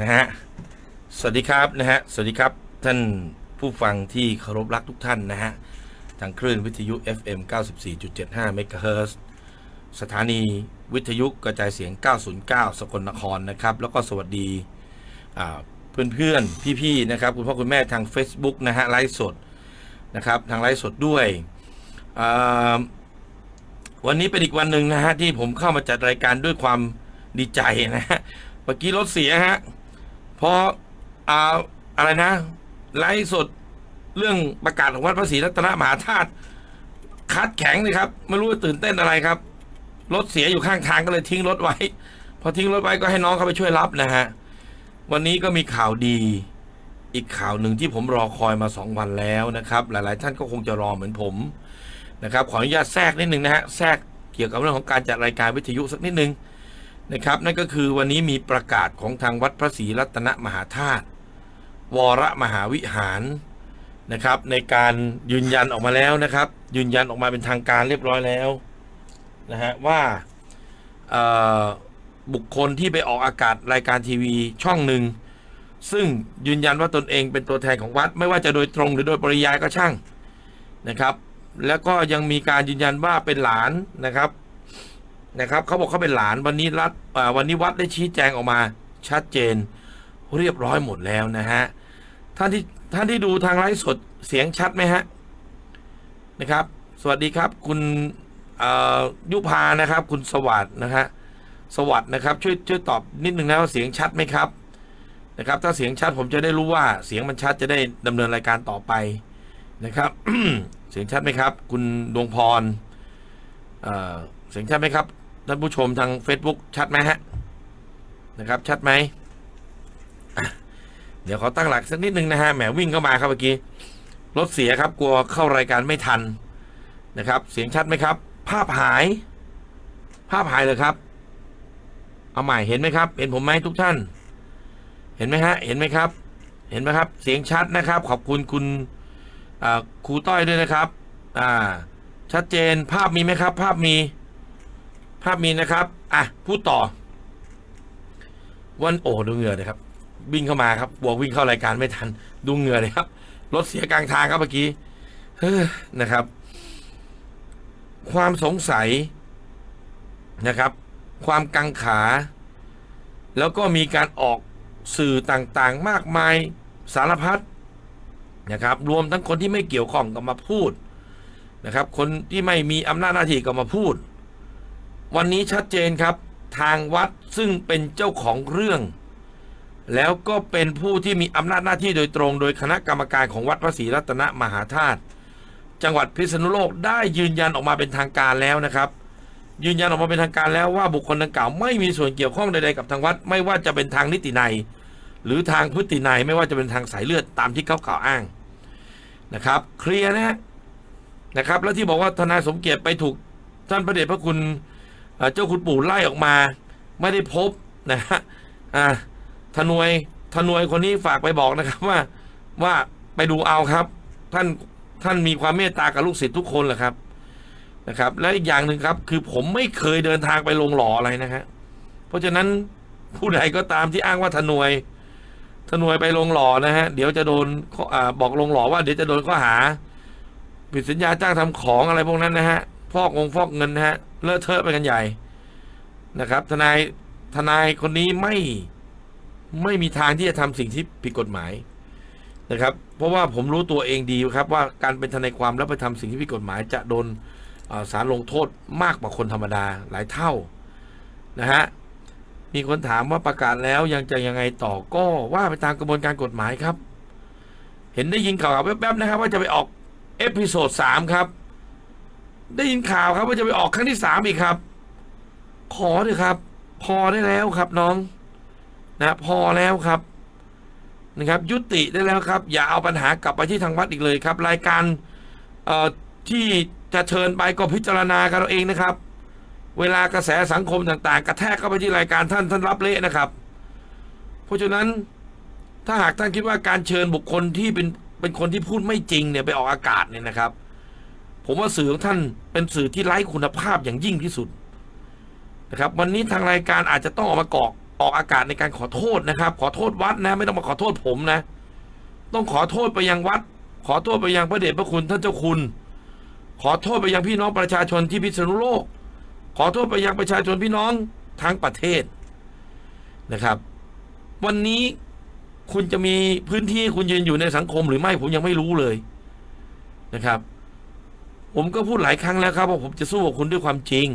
นะฮะ สวัสดีครับนะฮะ สวัสดีครับท่านผู้ฟังที่เคารพรักทุกท่านนะฮะ ทางคลื่นวิทยุ FM 94.75 MHz สถานีวิทยุกระจายเสียง 909 สกลนครนะครับ แล้วก็สวัสดีอ่าเพื่อนพี่ๆนะครับ คุณพ่อคุณแม่ทาง Facebook นะฮะ ไลฟ์สดนะครับ ทางไลฟ์สดด้วยวันนี้เป็นอีกวันหนึ่งนะฮะที่ผมเข้ามาจัดรายการด้วยความดีใจนะฮะ เมื่อกี้รถเสียฮะ พออ่าอะไรนะ ไลฟ์สดเรื่องประกาศของวัดพระศรีรัตนมหาธาตุคัดแข็งเลยครับ ไม่รู้ว่าตื่นเต้นอะไรครับ รถเสียอยู่ข้างทางก็เลยทิ้งรถไว้ พอทิ้งรถไว้ก็ให้น้องเขาไปช่วยรับนะฮะ วันนี้ก็มีข่าวดี อีกข่าวหนึ่งที่ผมรอคอยมาสองวันแล้วนะครับ หลาย ๆ ท่านก็คงจะรอเหมือนผมนะครับ ขออนุญาตแทรกนิดนึงนะฮะ แทรกเกี่ยวกับเรื่องของการจัดรายการวิทยุสักนิดนึง นะครับ นั่นก็คือวันนี้มีประกาศของทางวัดพระศรีรัตนมหาธาตุวรมหาวิหารนะครับ ในการยืนยันออกมาแล้วนะครับ ยืนยันออกมาเป็นทางการเรียบร้อยแล้วนะฮะว่าบุคคลที่ไปออกอากาศรายการทีวีช่องหนึ่งซึ่งยืนยันว่าตนเองเป็นตัวแทนของวัด ไม่ว่าจะโดยตรงหรือโดยปริยายก็ช่างนะครับ แล้วก็ยังมีการยืนยันว่าเป็นหลานนะครับ นะครับเขาบอกเขาเป็นหลานวันนี้รัฐวันนี้วัดได้ชี้แจงออกมาชัดเจนเรียบร้อยหมดแล้วนะฮะท่านที่ท่านที่ดูทางไลฟ์สดเสียงชัดไหมฮะนะครับ สวัสดีครับ คุณยุพานะครับ คุณสวัสดนะฮะสวัสดนะครับ ช่วยช่วยตอบนิดนึงนะว่าเสียงชัดไหมครับนะครับ ถ้าเสียงชัดผมจะได้รู้ว่าเสียงมันชัดจะได้ดำเนินรายการต่อไปนะครับ เสียงชัดไหมครับ คุณดวงพรเเสียงชัดไหมครับ ท่านผู้ชมทาง Facebook ชัดไหมฮะ นะครับ ชัดไหม เดี๋ยวขอตั้งหลักสักนิดนึงนะฮะ แหมวิ่งเข้ามาครับเมื่อกี้ รถเสียครับ กลัวเข้ารายการไม่ทันนะครับ เสียงชัดไหมครับ ภาพหาย ภาพหายเลยครับ เอาใหม่เห็นไหมครับ เห็นผมไหมทุกท่าน เห็นไหมฮะ เห็นไหมครับ เห็นไหมครับ เสียงชัดนะครับ ขอบคุณคุณครูต้อยด้วยนะครับ อ่า ชัดเจน ภาพมีไหมครับ ภาพมี ภาพมีนะครับ อะ พูดต่อ วันโอ้ดูเหงื่อเลยครับ วิ่งเข้ามาครับบวกวิ่งเข้ารายการไม่ทัน ดูเหงื่อเลยครับ รถเสียกลางทางครับเมื่อกี้เฮ้อนะครับ ความสงสัยนะครับ ความกังขา แล้วก็มีการออกสื่อต่างๆ มากมายสารพัดนะครับ รวมทั้งคนที่ไม่เกี่ยวข้องก็มาพูดนะครับ คนที่ไม่มีอำนาจหน้าที่ก็มาพูด วันนี้ชัดเจนครับ ทางวัดซึ่งเป็นเจ้าของเรื่อง แล้วก็เป็นผู้ที่มีอำนาจหน้าที่โดยตรง โดยคณะกรรมการของวัดพระศรีรัตนมหาธาตุจังหวัดพิษณุโลกได้ยืนยันออกมาเป็นทางการแล้วนะครับ ยืนยันออกมาเป็นทางการแล้วว่าบุคคลดังกล่าวไม่มีส่วนเกี่ยวข้องใดๆกับทางวัด ไม่ว่าจะเป็นทางนิตินัยหรือทางพฤตินัยไม่ว่าจะเป็นทางสายเลือดตามที่เขากล่าวอ้างนะครับ เคลียร์นะฮะนะครับ แล้วที่บอกว่าทนายสมเกียรติไปถูกท่านพระเดชพระคุณ เจ้าคุณปู่ไล่ออกมา ไม่ได้พบนะฮะอ่าทนวยทนวยคนนี้ฝากไปบอกนะครับว่าว่าไปดูเอาครับ ท่านท่านมีความเมตตากับลูกศิษย์ทุกคนแหละครับนะครับ และอีกอย่างหนึ่งครับ คือผมไม่เคยเดินทางไปลงหล่ออะไรนะฮะเพราะฉะนั้นผู้ใดก็ตามที่อ้างว่าทนวยทนวยไปลงหล่อนะฮะเดี๋ยวจะโดนออาบอกลงหล่อว่าเดี๋ยวจะโดนข้อหาผิดสัญญาจ้างทำของอะไรพวกนั้นนะฮะ ฟอกงงฟอกเงินนะฮะเลอะเทอะไปกันใหญ่นะครับ ทนายทนายคนนี้ไม่ไม่มีทางที่จะทำสิ่งที่ผิดกฎหมายนะครับ เพราะว่าผมรู้ตัวเองดีครับ ว่าการเป็นทนายความแล้วไปทำสิ่งที่ผิดกฎหมาย จะโดนสารลงโทษมากกว่าคนธรรมดาหลายเท่านะฮะมีคนถามว่าประกาศแล้วยังจะยังไงต่อก็ว่าไปตามกระบวนการกฎหมายครับ เห็นได้ยินข่าวแวบๆนะครับ ว่าจะไปออกเอพิโซดสามครับ ได้ยินข่าวครับว่าจะไปออกครั้งที่สามอีกครับ ขอเถอะครับ พอได้แล้วครับน้อง นะพอแล้วครับ นะครับ ยุติได้แล้วครับ อย่าเอาปัญหากลับไปที่ทางวัดอีกเลยครับ รายการเอ่อที่จะเชิญไปก็พิจารณากันเราเองนะครับ เวลากระแสสังคมต่าง ๆ กระแทกเข้าไปที่รายการท่านท่านรับเละนะครับ เพราะฉะนั้นถ้าหากท่านคิดว่าการเชิญบุคคลที่เป็นเป็นคนที่พูดไม่จริงเนี่ยไปออกอากาศเนี่ยนะครับ ผมว่าสื่อของท่านเป็นสื่อที่ไร้คุณภาพอย่างยิ่งที่สุดนะครับ วันนี้ทางรายการอาจจะต้องออกมากอกออกอากาศในการขอโทษนะครับ ขอโทษวัดนะ ไม่ต้องมาขอโทษผมนะ ต้องขอโทษไปยังวัด ขอโทษไปยังพระเดชพระคุณท่านเจ้าคุณ ขอโทษไปยังพี่น้องประชาชนที่พิษณุโลก ขอโทษไปยังประชาชนพี่น้องทั้งประเทศนะครับ วันนี้คุณจะมีพื้นที่คุณยืนอยู่ในสังคมหรือไม่ผมยังไม่รู้เลยนะครับ ผมก็พูดหลายครั้งแล้วครับว่าผมจะสู้กับคุณด้วยความจริง